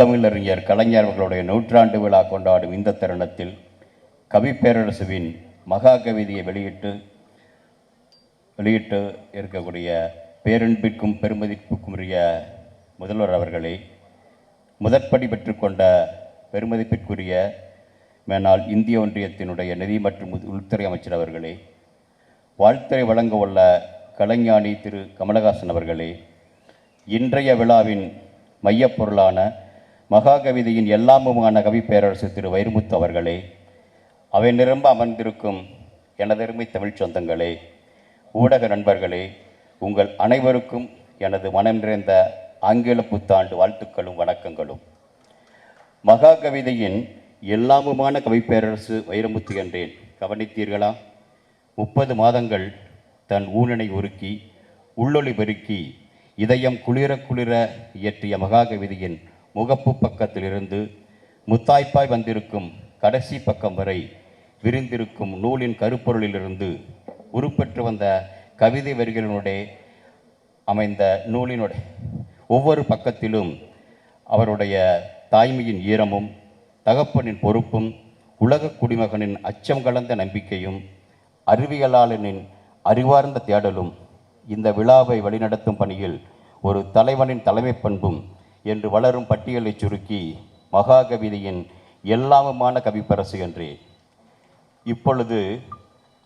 முத்தமிழறிஞர் கலைஞர் அவர்களுடைய நூற்றாண்டு விழா கொண்டாடும் இந்த தருணத்தில் கவி பேரரசுவின் மகா கவிதையை வெளியிட்டு வெளியிட்டு இருக்கக்கூடிய பேரன்பிற்கும் பெருமதிப்புக்கும் உரிய முதல்வர் அவர்களே முதற்படி பெற்றுக்கொண்ட பெருமதிப்பிற்குரிய மேனால் இந்திய ஒன்றியத்தினுடைய நிதி மற்றும் உள்துறை அமைச்சர் அவர்களே வாழ்த்துறை வழங்க உள்ள கலைஞானி திரு கமலஹாசன் அவர்களே இன்றைய விழாவின் மையப்பொருளான மகாகவிதையின் எல்லாமுமான கவி பேரரசு திரு வைரமுத்து அவர்களே அவை நிரம்ப அமர்ந்திருக்கும் எனதருமை தமிழ்ச் சொந்தங்களே ஊடக நண்பர்களே உங்கள் அனைவருக்கும் எனது மனம் நிறைந்த ஆங்கில புத்தாண்டு வாழ்த்துக்களும் வணக்கங்களும். மகாகவிதையின் எல்லாமுமான கவிப்பேரரசு வைரமுத்து என்றேன். கவனித்தீர்களா? முப்பது மாதங்கள் தன் ஊனனை உருக்கி உள்ளொளி பெருக்கி இதயம் குளிர குளிர இயற்றிய மகாகவிதையின் முகப்பு பக்கத்திலிருந்து முத்தாய்ப்பாய் வந்திருக்கும் கடைசி பக்கம் வரை விரிந்திருக்கும் நூலின் கருப்பொருளிலிருந்து உருப்பெற்று வந்த கவிதை வரிகளினுடைய அமைந்த நூலினுடைய ஒவ்வொரு பக்கத்திலும் அவருடைய தாய்மையின் ஈரமும் தகப்பனின் பொறுப்பும் உலக குடிமகனின் அச்சம் கலந்த நம்பிக்கையும் அறிவியலாளனின் அறிவார்ந்த தேடலும் இந்த விழாவை வழிநடத்தும் பணியில் ஒரு தலைவனின் தலைமைப் பண்பும் என்று வளரும் பட்டியலை சுருக்கி மகாகவிதையின் எல்லாமுமான கவிப்பரசு என்றேன் இப்பொழுது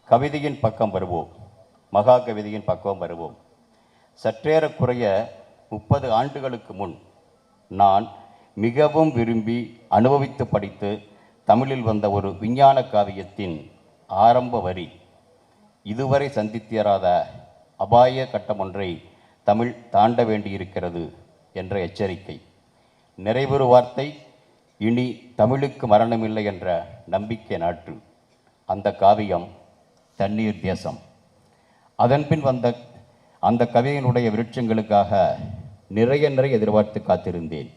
கவிதையின் பக்கம் வருவோம். மகாகவிதையின் பக்கம் வருவோம். சற்றேறக்குறைய முப்பது ஆண்டுகளுக்கு முன் நான் மிகவும் விரும்பி அனுபவித்து படித்து தமிழில் வந்த ஒரு விஞ்ஞான காவியத்தின் ஆரம்ப வரி. இதுவரை சந்தித்திராத அபாய கட்டமொன்றை தமிழ் தாண்ட வேண்டியிருக்கிறது. என்ற எச்சரிக்கை. நிறைவுறு வார்த்தை இனி தமிழுக்கு மரணமில்லை என்ற நம்பிக்கை நாற்று அந்த காவியம் தண்ணீர் தேசம். அதன்பின் வந்த அந்த கவியினுடைய விருட்சங்களுக்காக நிறைய நிறைய எதிர்பார்த்து காத்திருந்தேன்.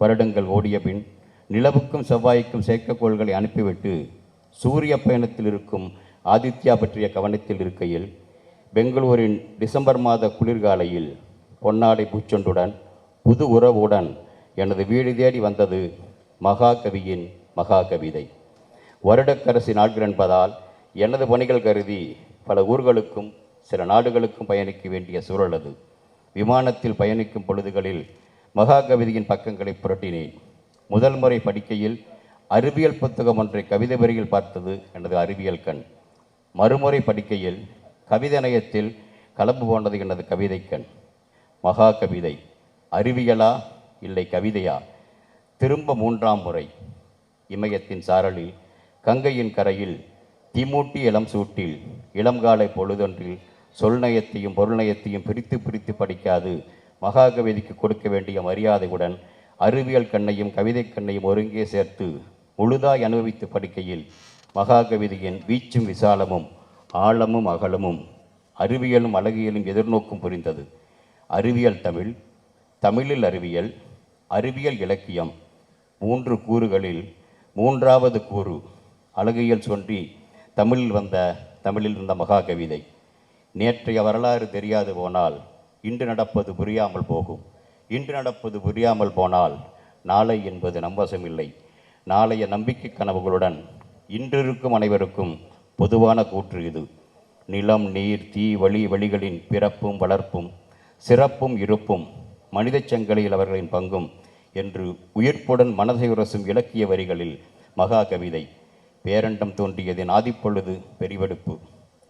வருடங்கள் ஓடிய பின் நிலவுக்கும் செவ்வாய்க்கும் செயற்கைக்கோள்களை அனுப்பிவிட்டு சூரிய பயணத்தில் இருக்கும் ஆதித்யா பற்றிய கவனத்தில் இருக்கையில் பெங்களூரின் டிசம்பர் மாத குளிர்காலையில் பொன்னாடை பூச்சொண்டுடன் புது உறவுடன் எனது வீடு தேடி வந்தது மகாகவியின் மகாகவிதை. வருடக்கரசி நாட்கள் என்பதால் எனது பணிகள் கருதி பல ஊர்களுக்கும் சில நாடுகளுக்கும் பயணிக்க வேண்டிய சூழல் அது. விமானத்தில் பயணிக்கும் பொழுதுகளில் மகாகவிதையின் பக்கங்களை புரட்டினேன். முதல் முறை படிக்கையில் அறிவியல் புத்தகம் ஒன்றை கவிதை வரியில் பார்த்தது எனது அறிவியல் கண். மறுமுறை படிக்கையில் கவிதை நயத்தில் கலப்பு போனது எனது கவிதை கண். மகா கவிதை அறிவியலா இல்லை கவிதையா? திரும்ப மூன்றாம் முறை. இமயத்தின் சாரலில் கங்கையின் கரையில் தீமூட்டி இளம் சூட்டில் இளங்காலை பொழுதொன்றில் சொல்நயத்தையும் பொருள்நயத்தையும் பிரித்து பிரித்து படிக்காது மகாகவிதைக்கு கொடுக்க வேண்டிய மரியாதையுடன் அறிவியல் கண்ணையும் கவிதை கண்ணையும் ஒருங்கே சேர்த்து முழுதாய் அனுபவித்து படிக்கையில் மகாகவிதையின் வீச்சும் விசாலமும் ஆழமும் அகலமும் அறிவியலும் அழகியலும் எதிர்நோக்கும் புரிந்தது. அறிவியல் தமிழ் தமிழில் அறிவியல் அறிவியல் இலக்கியம் மூன்று கூறுகளில் மூன்றாவது கூறு அழகியல் சொன்றி தமிழில் வந்த தமிழில் இருந்த மகாகவிதை. நேற்றைய வரலாறு தெரியாது போனால் இன்று நடப்பது புரியாமல் போகும். இன்று நடப்பது புரியாமல் போனால் நாளை என்பது நம்பசமில்லை நாளைய நம்பிக்கை கனவுகளுடன் இன்றிருக்கும் அனைவருக்கும் பொதுவான கூற்று இது. நிலம் நீர் தீ வழி வழிகளின் பிறப்பும் வளர்ப்பும் சிறப்பும் இருப்பும் மனிதச் சங்கலியில் அவர்களின் பங்கும் என்று உயிர்ப்புடன் மனதை உரசும் இலக்கிய வரிகளில் மகா கவிதை பேரண்டம் தோன்றியதின் ஆதிப்பொழுது பெருவெடுப்பு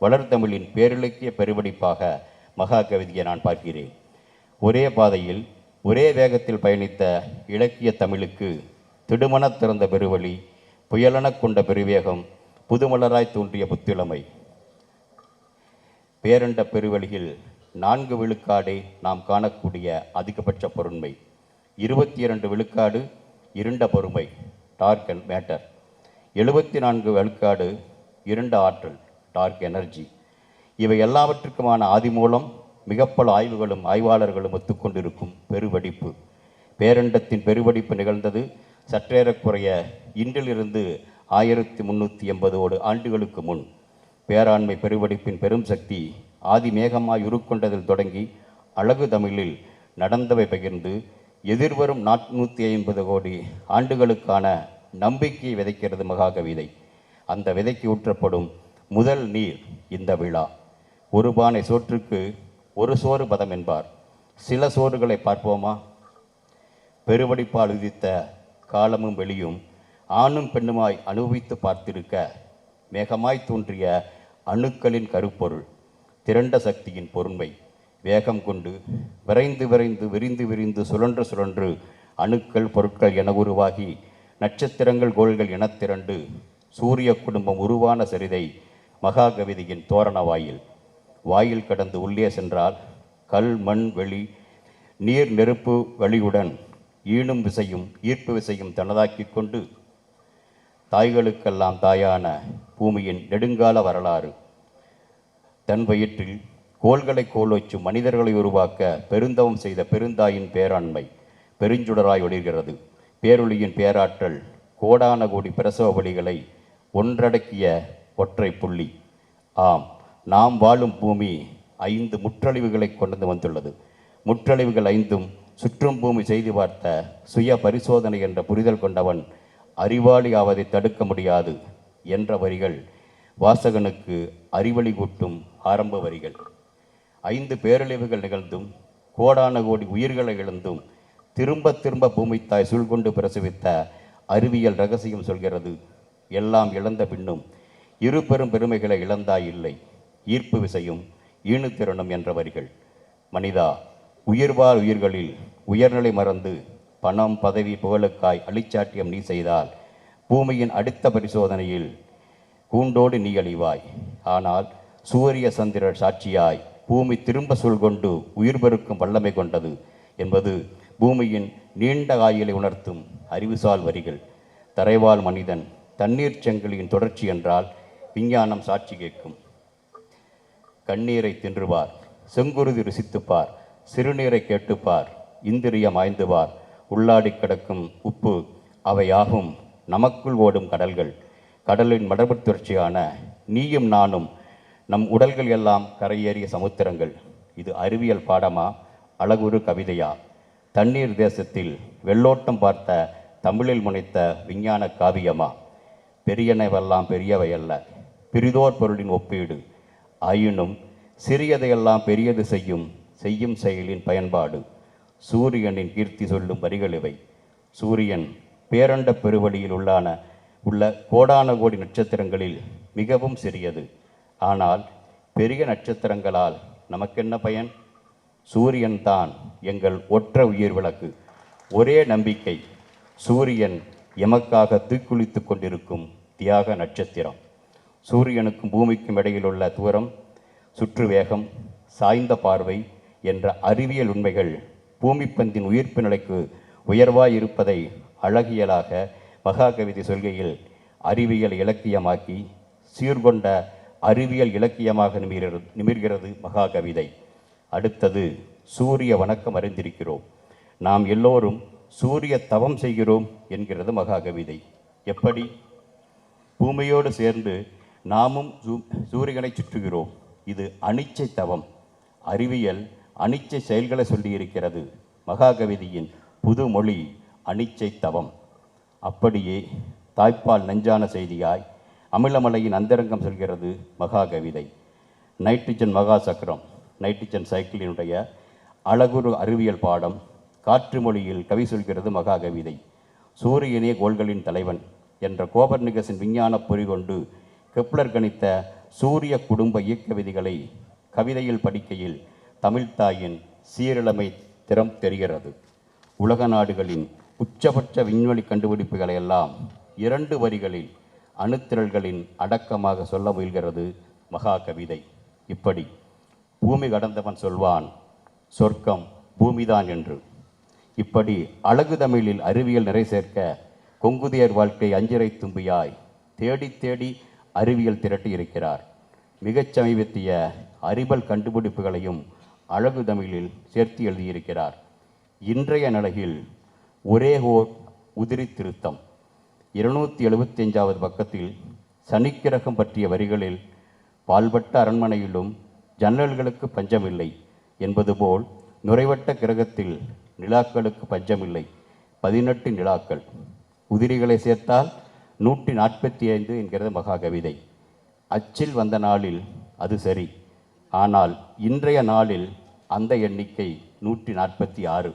வளர்தமிழின் பேரிலக்கிய பெருவெடிப்பாக மகா கவிதையை நான் பார்க்கிறேன். ஒரே பாதையில் ஒரே வேகத்தில் பயணித்த இலக்கிய தமிழுக்கு திடுமண திறந்த பெருவழி புயலன கொண்ட பெருவேகம் புதுமலராய் தோன்றிய புத்திழமை. பேரண்ட பெருவழியில் நான்கு விழுக்காடே நாம் காணக்கூடிய அதிகபட்ச பொருண்மை. இருபத்தி இரண்டு விழுக்காடு இருண்ட பொறுமை டார்க் அண்ட் மேட்டர். எழுபத்தி நான்கு விழுக்காடு இருண்ட ஆற்றல் டார்க் எனர்ஜி. இவை எல்லாவற்றுக்குமான ஆதி மூலம் மிகப்பல ஆய்வுகளும் ஆய்வாளர்களும் ஒத்துக்கொண்டிருக்கும் பெருவெடிப்பு. பேரண்டத்தின் பெருவெடிப்பு நிகழ்ந்தது சற்றேறக்குறைய இன்றிலிருந்து ஆயிரத்தி முன்னூற்றி எண்பதோடு ஆண்டுகளுக்கு முன். பேராண்மை பெருவெடிப்பின் பெரும் சக்தி ஆதி மேகமாய் உருக்கொண்டதில் தொடங்கி அழகு தமிழில் நடந்தவை பகிர்ந்து எதிர்வரும் நானூற்றி ஐம்பது கோடி ஆண்டுகளுக்கான நம்பிக்கையை விதைக்கிறது மகாகவிதை. அந்த விதைக்கு ஊற்றப்படும் முதல் நீர் இந்த விழா. ஒரு பானை சோற்றுக்கு ஒரு சோறு பதம் என்பார். சில சோறுகளை பார்ப்போமா? பெருவடிப்பால் உதித்த காலமும் வெளியும் ஆணும் பெண்ணுமாய் அனுபவித்து பார்த்திருக்க மேகமாய் தோன்றிய அணுக்களின் கருப்பொருள். திரண்ட சக்தியின் பொருண்மை வேகம் கொண்டு விரைந்து விரைந்து விரிந்து விரிந்து சுழன்று சுழன்று அணுக்கள் பொருட்கள் என உருவாகி நட்சத்திரங்கள் கோள்கள் என திரண்டு சூரிய குடும்பம் உருவான சரிதை மகாகவிதையின் தோரண வாயில். வாயில் கடந்து உள்ளே சென்றால் கல் மண் வெளி நீர் நெருப்பு வழியுடன் ஈணும் விசையும் ஈர்ப்பு விசையும் தனதாக்கிக் கொண்டு தாய்களுக்கெல்லாம் தாயான பூமியின் நெடுங்கால வரலாறு தன் வயிற்றில் கோள்களை கோல் மனிதர்களை உருவாக்க பெருந்தவம் செய்த பெருந்தாயின் பேராண்மை பெருஞ்சுடராய் ஒளிர்கிறது. பேரொளியின் பேராற்றல் கோடான கோடி பிரசவ வழிகளை ஒன்றடக்கிய ஒற்றை புள்ளி. ஆம் நாம் வாழும் பூமி ஐந்து முற்றழிவுகளை கொண்டு வந்துள்ளது. முற்றழிவுகள் ஐந்தும் சுற்றும் பூமி செய்து பார்த்த சுய பரிசோதனை என்ற புரிதல் கொண்டவன் அறிவாளி ஆவதை தடுக்க முடியாது என்ற வரிகள் வாசகனுக்கு அறிவழி கூட்டும் ஆரம்ப வரிகள். ஐந்து பேரழிவுகள் நிகழ்ந்தும் கோடான கோடி உயிர்களை இழந்தும் திரும்ப திரும்ப பூமித்தாய் சூழ்கொண்டு பிரசவித்த அறிவியல் ரகசியம் சொல்கிறது. எல்லாம் இழந்த பின்னும் இரு பெரும் பெருமைகளை இழந்தாய் இல்லை. ஈர்ப்பு விசையும் ஈணுத்திறனும் என்ற வரிகள். மனிதா உயிர்வாழ் உயிர்களில் உயர்நிலை மறந்து பணம் பதவி புகழுக்காய் அழிச்சாட்டியம் நீ செய்தால் பூமியின் அடுத்த பரிசோதனையில் கூண்டோடு நீ அழிவாய். ஆனால் சூரிய சந்திரர் சாட்சியாய் பூமி திரும்ப சொல்கொண்டு உயிர் பெருக்கும் வல்லமை கொண்டது என்பது பூமியின் நீண்ட ஆயுளை உணர்த்தும் அறிவுசால் வரிகள். தரைவாழ் மனிதன் தண்ணீர் செங்கலியின் தொடர்ச்சி என்றால் விஞ்ஞானம் சாட்சி கேட்கும். கண்ணீரை தின்றுவார் செங்குருதி ருசித்துப்பார் சிறுநீரை கேட்டுப்பார் இந்திரியம் ஆய்ந்துவார். உள்ளாடி கிடக்கும் உப்பு அவையாகும் நமக்குள் ஓடும் கடல்கள். கடலின் மடபுத் தொடர்ச்சியான நீயும் நானும் நம் உடல்கள் எல்லாம் கரையேறிய சமுத்திரங்கள். இது அறிவியல் பாடமா? அழகுரு கவிதையா? தண்ணீர் தேசத்தில் வெள்ளோட்டம் பார்த்த தமிழில் முனைத்த விஞ்ஞான காவியமா? பெரியனவெல்லாம் பெரியவை அல்ல பிரிதோர் பொருளின் ஒப்பீடு. ஆயினும் சிறியதையெல்லாம் பெரியது செய்யும் செய்யும் செயலின் பயன்பாடு. சூரியனின் கீர்த்தி சொல்லும் வரிகள் இவை. சூரியன் பேரண்ட பெருவழியில் உள்ளான உள்ள கோடான கோடி நட்சத்திரங்களில் மிகவும் சிறியது. ஆனால் பெரிய நட்சத்திரங்களால் நமக்கென்ன பயன்? சூரியன் தான் எங்கள் ஒற்ற உயிர் விளக்கு. ஒரே நம்பிக்கை சூரியன் எமக்காக தீக்குளித்து கொண்டிருக்கும் தியாக நட்சத்திரம். சூரியனுக்கும் பூமிக்கும் இடையில் உள்ள தூரம் சுற்று வேகம் சாய்ந்த பார்வை என்ற அறிவியல் உண்மைகள் பூமிப்பந்தின் உயிர்ப்பு நிலைக்கு உயர்வாய் இருப்பதை அழகியலாக மகாகவிதை சொல்கையில் அறிவியல் இலக்கியமாக்கி சீர்கொண்ட அறிவியல் இலக்கியமாக நிமிர்கிறது நிமிர்கிறது மகாகவிதை. அடுத்தது சூரிய வணக்கம் அறிந்திருக்கிறோம். நாம் எல்லோரும் சூரிய தவம் செய்கிறோம் என்கிறது மகாகவிதை. எப்படி? பூமியோடு சேர்ந்து நாமும் சூ- சூரியனை சுற்றுகிறோம். இது அனிச்சை தவம். அறிவியல் அனிச்சை செயல்களை சொல்லியிருக்கிறது மகாகவிதையின் புது மொழி அனிச்சை தவம். அப்படியே தாய்ப்பால் நெஞ்சான செய்தியாய் அமிலமலையின் அந்தரங்கம் சொல்கிறது மகாகவிதை. நைட்ரஜன் மகா சக்கரம் நைட்ரஜன் சைக்கிளினுடைய அழகுரு அறிவியல் பாடம் காற்று மொழியில் கவி சொல்கிறது மகாகவிதை. சூரியனே கோள்களின் தலைவன் என்ற கோபர்னிகஸின் விஞ்ஞான பொறி கொண்டு கெப்லர் கணித்த சூரிய குடும்ப இயக்க விதிகளை கவிதையில் படிக்கையில் தமிழ்த்தாயின் சீரிழமை திறம் தெரிகிறது. உலக நாடுகளின் உச்சபட்ச விண்வெளி கண்டுபிடிப்புகளை எல்லாம் இரண்டு வரிகளில் அணுத்திரள்களின் அடக்கமாக சொல்ல முயல்கிறது மகா கவிதை இப்படி பூமி கடந்தவன் சொல்வான் சொர்க்கம் பூமிதான் என்று. இப்படி அழகு தமிழில் அறிவியல் நிறை சேர்க்க கொங்குதியர் வாழ்க்கை அஞ்சிரை தும்பியாய் தேடி தேடி அறிவியல் திரட்டி இருக்கிறார். மிகச் சமீபத்திய அறிவல் கண்டுபிடிப்புகளையும் அழகு தமிழில் சேர்த்து எழுதியிருக்கிறார். இன்றைய நிலையில் ஒரே ஓர் உதிரி திருத்தம். இருநூற்றி எழுபத்தஞ்சாவது பக்கத்தில் சனிக்கிரகம் பற்றிய வரிகளில் பால்பட்ட அரண்மனையிலும் ஜன்னல்களுக்கு பஞ்சமில்லை என்பது போல் நுரைவட்ட கிரகத்தில் நிலாக்களுக்கு பஞ்சமில்லை. பதினெட்டு நிலாக்கள். உதிரிகளை சேர்த்தால் நூற்றி நாற்பத்தி ஐந்து என்கிறது மகாகவிதை. அச்சில் வந்த நாளில் அது சரி. ஆனால் இன்றைய நாளில் அந்த எண்ணிக்கை நூற்றி நாற்பத்தி ஆறு.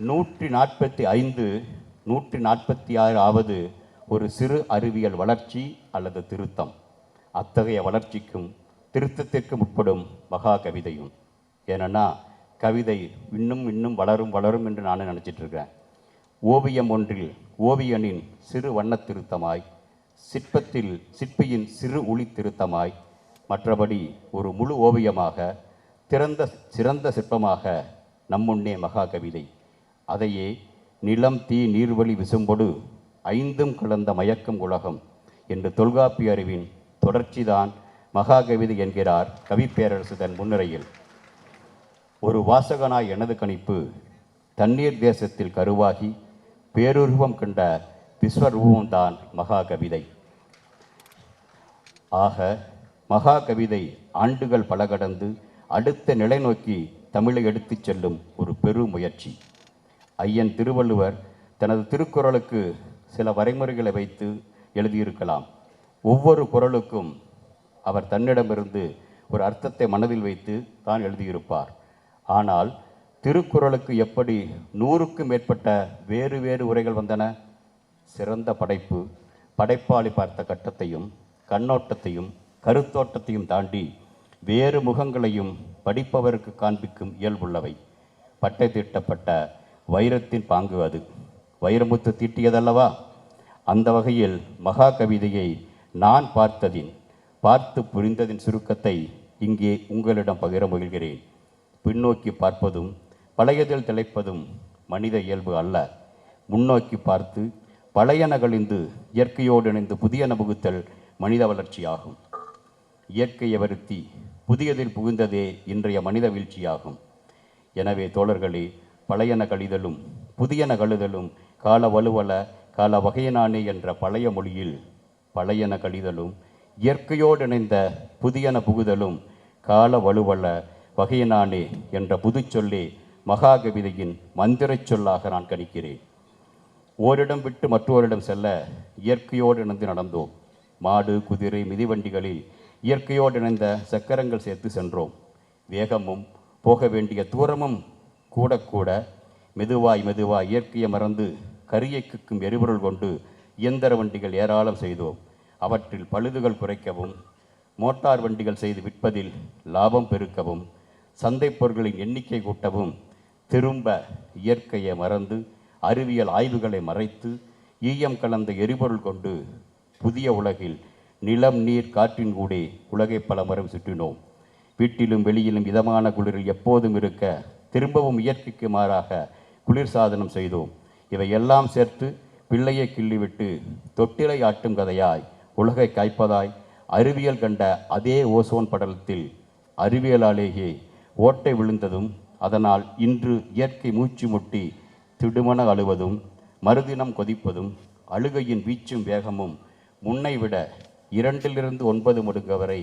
நூற்றி நாற்பத்தி ஐந்து நூற்றி நாற்பத்தி ஆறு ஆவது ஒரு சிறு அறிவியல் வளர்ச்சி அல்லது திருத்தம். அத்தகைய வளர்ச்சிக்கும் திருத்தத்திற்கும் உட்படும் மகா கவிதையும் ஏன்னா கவிதை இன்னும் இன்னும் வளரும் வளரும் என்று நான் நினச்சிட்டு ஓவியம் ஒன்றில் ஓவியனின் சிறு வண்ணத் திருத்தமாய் சிற்பத்தில் சிற்பியின் சிறு ஒளி திருத்தமாய் மற்றபடி ஒரு முழு ஓவியமாக திறந்த சிறந்த சிற்பமாக நம்முன்னே மகா கவிதை அதையே நிலம் தீ நீர்வழி விசும்பொடு ஐந்தும் கலந்த மயக்கம் உலகம் என்று தொல்காப்பிய அறிவின் தொடர்ச்சிதான் மகாகவிதை என்கிறார் கவிப்பேரரசு தன் முன்னுரையில். ஒரு வாசகனாய் எனது கணிப்பு தண்ணீர் தேசத்தில் கருவாகி பேருருவம் கண்ட விஸ்வரூபம்தான் மகாகவிதை. ஆக மகாகவிதை ஆண்டுகள் பல கடந்து அடுத்த நிலை நோக்கி தமிழை எடுத்துச் செல்லும் ஒரு பெரு முயற்சி ஐயன் திருவள்ளுவர் தனது திருக்குறளுக்கு சில வரைமுறைகளை வைத்து எழுதியிருக்கலாம். ஒவ்வொரு குறளுக்கும் அவர் தன்னிடமிருந்து ஒரு அர்த்தத்தை மனதில் வைத்து தான் எழுதியிருப்பார். ஆனால் திருக்குறளுக்கு எப்படி நூறுக்கும் மேற்பட்ட வேறு வேறு உரைகள் வந்தன? சிறந்த படைப்பு படைப்பாளி பார்த்த கட்டத்தையும் கண்ணோட்டத்தையும் கருத்தோட்டத்தையும் தாண்டி வேறு முகங்களையும் படிப்பவருக்கு காண்பிக்கும் இயல்புள்ளவை. பட்டை தீட்டப்பட்ட வைரத்தின் பாங்கு அது. வைரமுத்து தீட்டியதல்லவா? அந்த வகையில் மகா கவிதையை நான் பார்த்ததின் பார்த்து புரிந்ததின் சுருக்கத்தை இங்கே உங்களிடம் பகிர முயல்கிறேன். பின்னோக்கி பார்ப்பதும் பழையதில் திளைப்பதும் மனித இயல்பு அல்ல. முன்னோக்கி பார்த்து பழையன கழிந்து இயற்கையோடு இணைந்து புதியன புகுத்தல் மனித வளர்ச்சியாகும். இயற்கையை வருத்தி புதியதில் புகுந்ததே இன்றைய மனித வீழ்ச்சியாகும். எனவே தோழர்களே பழையன கழிதலும் புதியன கழுதலும் கால வலுவல கால வகையனானே என்ற பழைய மொழியில் பழையன கழிதலும் இயற்கையோடு இணைந்த புதியன புகுதலும் கால வலுவல வகையனானே என்ற புதுச்சொல்லே மகாகவிதையின் மந்திரச் சொல்லாக நான் கணிக்கிறேன். ஓரிடம் விட்டு மற்றோரிடம் செல்ல இயற்கையோடு இணைந்து நடந்தோம். மாடு குதிரை மிதிவண்டிகளில் இயற்கையோடு இணைந்த சக்கரங்கள் சேர்த்து சென்றோம். வேகமும் போக வேண்டிய தூரமும் கூட கூட மெதுவாய் மெதுவாய் இயற்கையை மறந்து கரியை கிக்கும் எரிபொருள் கொண்டு இயந்திர வண்டிகள் ஏராளம் செய்தோம். அவற்றில் பழுதுகள் குறைக்கவும் மோட்டார் வண்டிகள் செய்து விற்பதில் லாபம் பெருக்கவும் சந்தை பொருட்களின் எண்ணிக்கை கூட்டவும் திரும்ப இயற்கையை மறந்து அறிவியல் ஆய்வுகளை மறைத்து ஈயம் கலந்த எரிபொருள் கொண்டு புதிய உலகில் நிலம் நீர் காற்றின் கூடே உலகை பல மரம் சுற்றினோம். வீட்டிலும் வெளியிலும் இதமான குளிரில் எப்போதும் இருக்க திரும்பவும் இயற்கைக்கு மாறாக குளிர் சாதனம் செய்தோம். இவையெல்லாம் சேர்த்து பிள்ளையை கிள்ளிவிட்டு தொட்டிலை ஆட்டும் கதையாய் உலகை காய்ப்பதாய் அறிவியல் கண்ட அதே ஓசோன் படலத்தில் அறிவியலாலேயே ஓட்டை விழுந்ததும் அதனால் இன்று இயற்கை மூச்சு முட்டி திடுமன அழுவதும் மறுதினம் கொதிப்பதும் அழுகையின் வீச்சும் வேகமும் முன்னை விட இரண்டிலிருந்து ஒன்பது மடங்கு வரை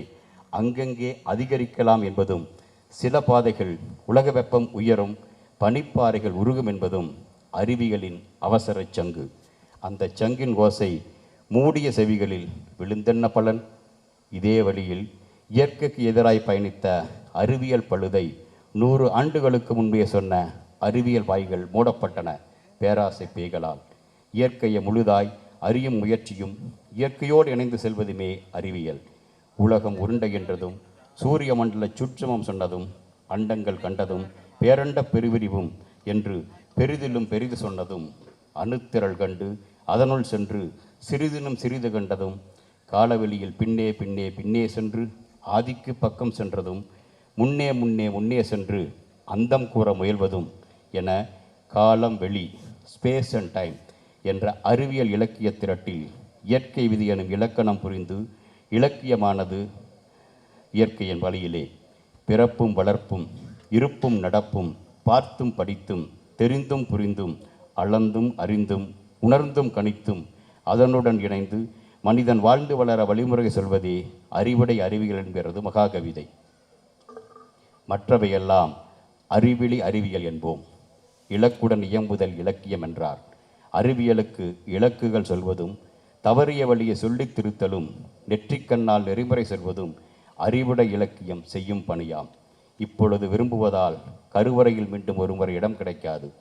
அங்கங்கே அதிகரிக்கலாம் என்பதும் சில பாதைகள் உலக வெப்பம் உயரும் பனிப்பாறைகள் உருகும் என்பதும் அறிவியலின் அவசரச் சங்கு. அந்த சங்கின் ஓசை மூடிய செவிகளில் விழுந்தென்ன பலன்? இதே வழியில் இயற்கைக்கு எதிராய் பயணித்த அறிவியல் பழுதை நூறு ஆண்டுகளுக்கு முன்பே சொன்ன அறிவியல் வாய்கள் மூடப்பட்டன பேராசை பேய்களால். இயற்கையை முழுதாய் அறியும் முயற்சியும் இயற்கையோடு இணைந்து செல்வதுமே அறிவியல். உலகம் உருண்டை என்றதும் சூரிய மண்டல சுட்சமம் சொன்னதும் அண்டங்கள் கண்டதும் பேரண்ட பெருவிரிவும் என்று பெரிதிலும் பெரிது சொன்னதும் அணுத்திரள் கண்டு அதனுள் சென்று சிறிதினும் சிறிது கண்டதும் காலவெளியில் பின்னே பின்னே பின்னே சென்று ஆதிக்கு பக்கம் சென்றதும் முன்னே முன்னே முன்னே சென்று அந்தம் கூற முயல்வதும் என காலம் வெளி ஸ்பேஸ் அண்ட் டைம் என்ற அறிவியல் இலக்கிய திரட்டில் இயற்கை விதி எனும் இலக்கணம் புரிந்து இலக்கியமானது இயற்கையின் வழியிலே பிறப்பும் வளர்ப்பும் இருப்பும் நடப்பும் பார்த்தும் படித்தும் தெரிந்தும் புரிந்தும் அளந்தும் அறிந்தும் உணர்ந்தும் கணித்தும் அதனுடன் இணைந்து மனிதன் வாழ்ந்து வளர வழிமுறை சொல்வதே அறிவுடை அறிவியல் என்கிறது மகாகவிதை. மற்றவையெல்லாம் அறிவிலி அறிவியல் என்போம். இலக்குடன் இயம்புதல் இலக்கியம் என்றார். அறிவியலுக்கு இலக்குகள் சொல்வதும் தவறிய வழியை சொல்லித் திருத்தலும் நெற்றிக்கண்ணால் நெறிமுறை சொல்வதும் அறிவுடை இலக்கியம் செய்யும் பணியாம். இப்பொழுது விரும்புவதால் கருவறையில் மீண்டும் ஒருமுறை இடம் கிடைக்காது.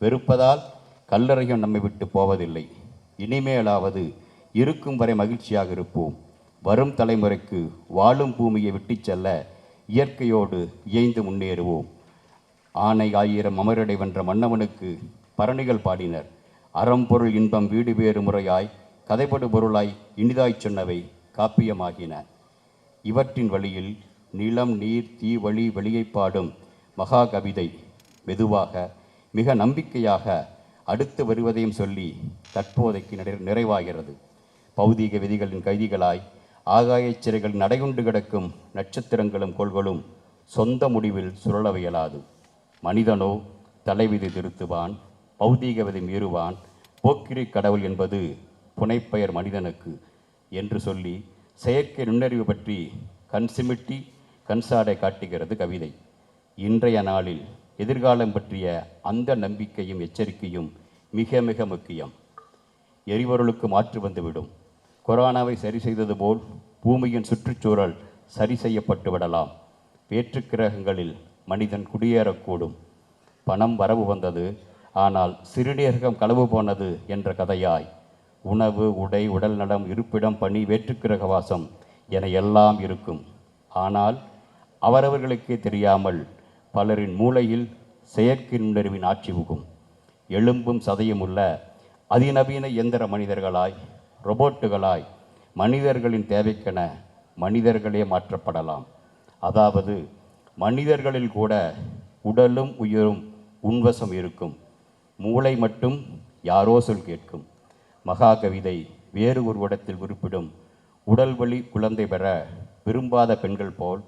வெறுப்பதால் கல்லறையும் நம்மை விட்டு போவதில்லை. இனிமேலாவது இருக்கும் வரை மகிழ்ச்சியாக இருப்போம். வரும் தலைமுறைக்கு வாழும் பூமியை விட்டுச் செல்ல இயற்கையோடு இயைந்து முன்னேறுவோம். ஆனை ஆயிரம் அமரடை வென்ற மன்னவனுக்கு பரணிகள் பாடினர். அறம்பொருள் இன்பம் வீடு வேறு முறையாய் கதைப்படு பொருளாய் இனிதாய்ச் சொன்னவை காப்பியமாகின. இவற்றின் வழியில் நிலம் நீர் தீ வழி வெளியைப் பாடும் மகா கவிதை மெதுவாக மிக நம்பிக்கையாக அடுத்து வருவதையும் சொல்லி தற்போதைக்கு நிறை- நிறைவாகிறது. பௌதீக விதிகளின் கைதிகளாய் ஆகாயச் சிறைகள் நடையுண்டு கிடக்கும் நட்சத்திரங்களும் கோள்களும் சொந்த முடிவில் சுழலவியலாது மனிதனோ தலைவிதி திருத்துவான் பௌதீக விதி மீறுவான் போக்கிரி கடவுள் என்பது புனைப்பெயர் மனிதனுக்கு என்று சொல்லி செயற்கை நுண்ணறிவு பற்றி கண் சிமிட்டி கண்சாடை காட்டுகிறது கவிதை. இன்றைய நாளில் எதிர்காலம் பற்றிய அந்த நம்பிக்கையும் எச்சரிக்கையும் மிக மிக முக்கியம். எரிபொருளுக்கு மாற்று வந்துவிடும். கொரோனாவை சரி செய்தது போல் பூமியின் சுற்றுச்சூழல் சரி செய்யப்பட்டு விடலாம். வேற்று கிரகங்களில் மனிதன் குடியேறக்கூடும். பணம் வரவு வந்தது ஆனால் சிறுநீரகம் களவு போனது என்ற கதையாய் உணவு உடை உடல் நலம் இருப்பிடம் பணி வேற்றுக்கிரக வாசம் என எல்லாம் இருக்கும். ஆனால் அவரவர்களுக்கே தெரியாமல் பலரின் மூளையில் செயற்கை நுண்ணறிவின் ஆட்சி புகும். எலும்பும் சதையும் உள்ள அதிநவீன இயந்திர மனிதர்களாய் ரொபோட்டுகளாய் மனிதர்களின் தேவைக்கென மனிதர்களே மாற்றப்படலாம். அதாவது மனிதர்களில் கூட உடலும் உயிரும் உன்வசம் இருக்கும். மூளை மட்டும் யாரோ சொல் கேட்கும். மகா கவிதை வேறு ஒரு இடத்தில் குறிப்பிடும் உடல் வழி குழந்தை பெற விரும்பாத பெண்கள் போல்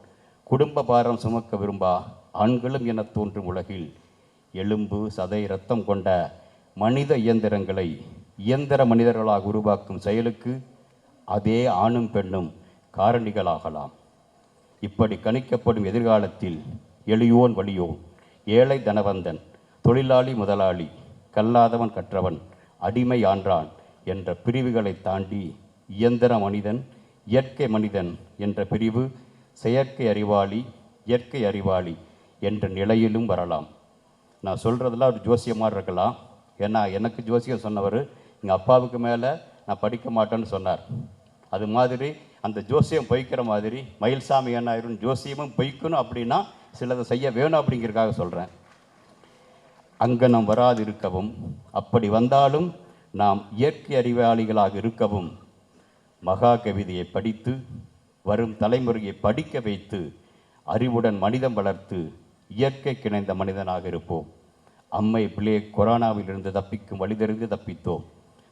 குடும்ப பாரம் சுமக்க விரும்பா ஆண்களும் என தோன்றும் உலகில். எலும்பு சதை இரத்தம் கொண்ட மனித இயந்திரங்களை இயந்திர மனிதர்களாக உருவாக்கும் செயலுக்கு அதே ஆணும் பெண்ணும் காரணிகளாகலாம். இப்படி கணிக்கப்படும் எதிர்காலத்தில் எளியோன் வலியோன் ஏழை தனவந்தன் தொழிலாளி முதலாளி கல்லாதவன் கற்றவன் அடிமை ஆன்றான் என்ற பிரிவுகளை தாண்டி இயந்திர மனிதன் இயற்கை மனிதன் என்ற பிரிவு செயற்கை அறிவாளி இயற்கை அறிவாளி என்ற நிலையிலும் வரலாம். நான் சொல்கிறதெல்லாம் ஒரு ஜோசியமாக இருக்கலாம். ஏன்னா எனக்கு ஜோசியம் சொன்னவர் எங்கள் அப்பாவுக்கு மேலே நான் படிக்க மாட்டேன்னு சொன்னார். அது மாதிரி அந்த ஜோசியம் பொய்க்கிற மாதிரி மயில்சாமி என்ன ஆயிரும் ஜோசியமும் பொய்க்கணும் அப்படின்னா சிலதை செய்ய வேணும் அப்படிங்கிறதுக்காக சொல்கிறேன் அங்கனம் வராது இருக்கவும் அப்படி வந்தாலும் நாம் இயற்கை அறிவாளிகளாக இருக்கவும் மகா கவிதையை படித்து வரும் தலைமுறையை படிக்க வைத்து அறிவுடன் மனிதம் வளர்த்து இயற்கை கிணைந்த மனிதனாக இருப்போம். அம்மை பிளே கொரோனாவிலிருந்து தப்பிக்கும் வழிதறிந்து தப்பித்தோம்.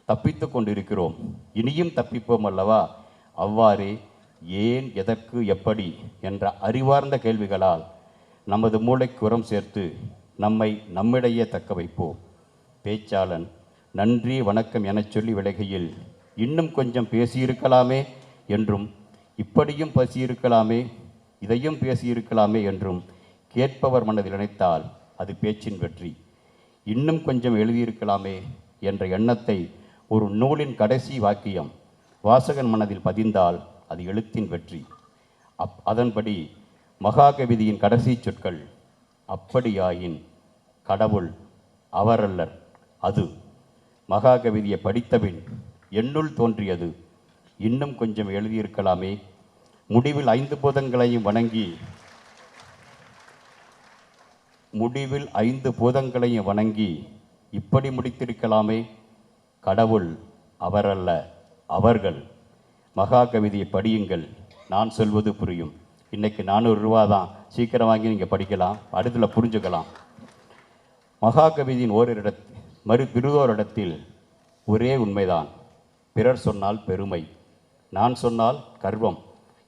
தப்பித்து கொண்டிருக்கிறோம். இனியும் தப்பிப்போம் அல்லவா? அவ்வாறே ஏன் எதற்கு எப்படி என்ற அறிவார்ந்த கேள்விகளால் நமது மூளைக்கு உரம் சேர்த்து நம்மை நம்மிடையே தக்க வைப்போம். பேச்சாளன் நன்றி வணக்கம் எனச் சொல்லி விலகையில் இன்னும் கொஞ்சம் பேசியிருக்கலாமே என்றும் இப்படியும் பேசியிருக்கலாமே இதையும் பேசியிருக்கலாமே என்றும் கேட்பவர் மனதில் நினைத்தால் அது பேச்சின் வெற்றி. இன்னும் கொஞ்சம் எழுதியிருக்கலாமே என்ற எண்ணத்தை ஒரு நூலின் கடைசி வாக்கியம் வாசகன் மனதில் பதிந்தால் அது எழுத்தின் வெற்றி. அப் அதன்படி மகாகவிதியின் கடைசி சொற்கள் அப்படியாயின் கடவுள் அவரல்லர் அது மகாகவிதியை படித்தபின் என்னுள் தோன்றியது. இன்னும் கொஞ்சம் எழுதியிருக்கலாமே. முடிவில் ஐந்து பூதங்களையும் வணங்கி முடிவில் ஐந்து பூதங்களையும் வணங்கி இப்படி முடித்திருக்கலாமே. கடவுள் அவரல்ல அவர்கள். மகாகவிதையை படியுங்கள். நான் சொல்வது புரியும். இன்றைக்கி நானூறு ரூபா தான். சீக்கிரம் வாங்கி நீங்கள் படிக்கலாம். அடுத்தில் புரிஞ்சுக்கலாம். மகாகவிதியின் ஓரிடத் மறு பிறதோரிடத்தில் ஒரே உண்மைதான். பிறர் சொன்னால் பெருமை. நான் சொன்னால் கர்வம்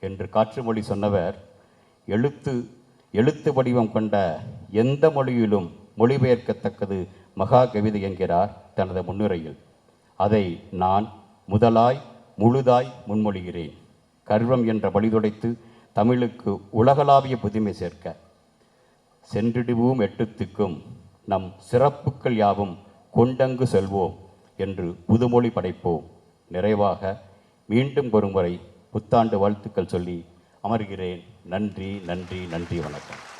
என்று காற்றுமொழி சொன்னவர் எழுத்து எழுத்து வடிவம் கொண்ட எந்த மொழியிலும் மொழிபெயர்க்கத்தக்கது மகா கவிதை என்கிறார் தனது முன்னுரையில். அதை நான் முதலாய் முழுதாய் முன்மொழிகிறேன். கர்வம் என்ற வழிதுடைத்து தமிழுக்கு உலகளாவிய புதுமை சேர்க்க. சென்றிடுவோம் எட்டுத்துக்கும் நம் சிறப்புக்கள் யாவும் கொண்டங்கு செல்வோம் என்று புதுமொழி படைப்போம். நிறைவாக மீண்டும் ஒருமுறை புத்தாண்டு வாழ்த்துக்கள் சொல்லி அமர்கிறேன். நன்றி நன்றி நன்றி வணக்கம்.